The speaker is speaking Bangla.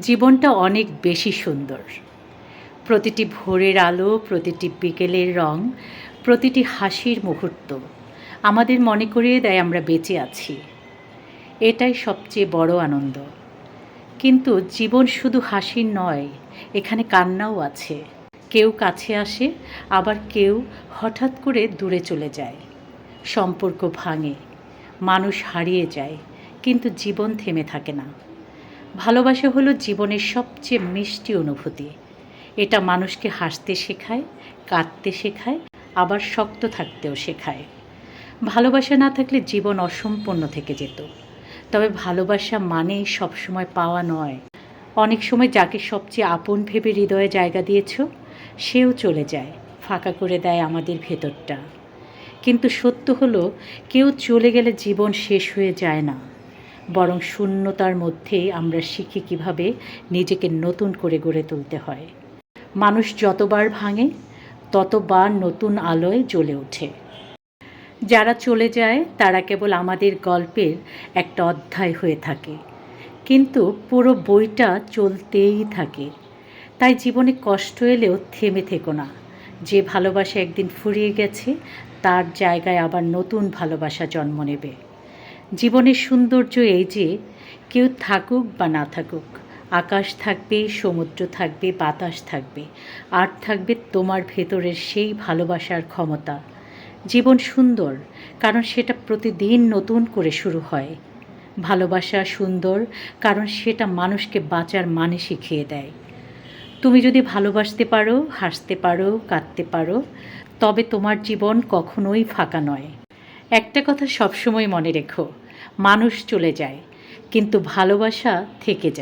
জীবনটা অনেক বেশি সুন্দর। প্রতিটি ভোরের আলো, প্রতিটি বিকেলের রং, প্রতিটি হাসির মুহূর্ত আমাদের মনে করিয়ে দেয় আমরা বেঁচে আছি। এটাই সবচেয়ে বড় আনন্দ। কিন্তু জীবন শুধু হাসির নয়, এখানে কান্নাও আছে। কেউ কাছে আসে, আবার কেউ হঠাৎ করে দূরে চলে যায়। সম্পর্ক ভাঙে, মানুষ হারিয়ে যায়, কিন্তু জীবন থেমে থাকে না। ভালোবাসা হলো জীবনের সবচেয়ে মিষ্টি অনুভূতি। এটা মানুষকে হাসতে শেখায়, কাঁদতে শেখায়, আবার শক্ত থাকতেও শেখায়। ভালোবাসা না থাকলে জীবন অসম্পূর্ণ থেকে যেত। তবে ভালোবাসা মানেই সবসময় পাওয়া নয়। অনেক সময় যাকে সবচেয়ে আপন ভেবে হৃদয়ে জায়গা দিয়েছ, সেও চলে যায়, ফাঁকা করে দেয় আমাদের ভেতরটা। কিন্তু সত্য হলো, কেউ চলে গেলে জীবন শেষ হয়ে যায় না। বরং শূন্যতার মধ্যেই আমরা শিখি কীভাবে নিজেকে নতুন করে গড়ে তুলতে হয়। মানুষ যতবার ভাঙে, ততবার নতুন আলোয় জ্বলে ওঠে। যারা চলে যায়, তারা কেবল আমাদের গল্পের একটা অধ্যায় হয়ে থাকে। কিন্তু পুরো বইটা চলতেই থাকে। তাই জীবনে কষ্ট এলেও থেমে থেকো না। যে ভালোবাসা একদিন ফুরিয়ে গেছে, তার জায়গায় আবার নতুন ভালোবাসা জন্ম নেবে। জীবনের সৌন্দর্য এই যে, কেউ থাকুক বা না থাকুক, আকাশ থাকবে, সমুদ্র থাকবে, বাতাস থাকবে আর থাকবে তোমার ভেতরের সেই ভালোবাসার ক্ষমতা। জীবন সুন্দর, কারণ সেটা প্রতিদিন নতুন করে শুরু হয়। ভালোবাসা সুন্দর, কারণ সেটা মানুষকে বাঁচার মানে শিখিয়ে দেয়। তুমি যদি ভালোবাসতে পারো, হাসতে পারো, কাঁদতে পারো, তবে তোমার জীবন কখনোই ফাঁকা নয়। একটা কথা সবসময় মনে রেখো মানুষ চলে যায় কিন্তু ভালোবাসা থেকে যায়।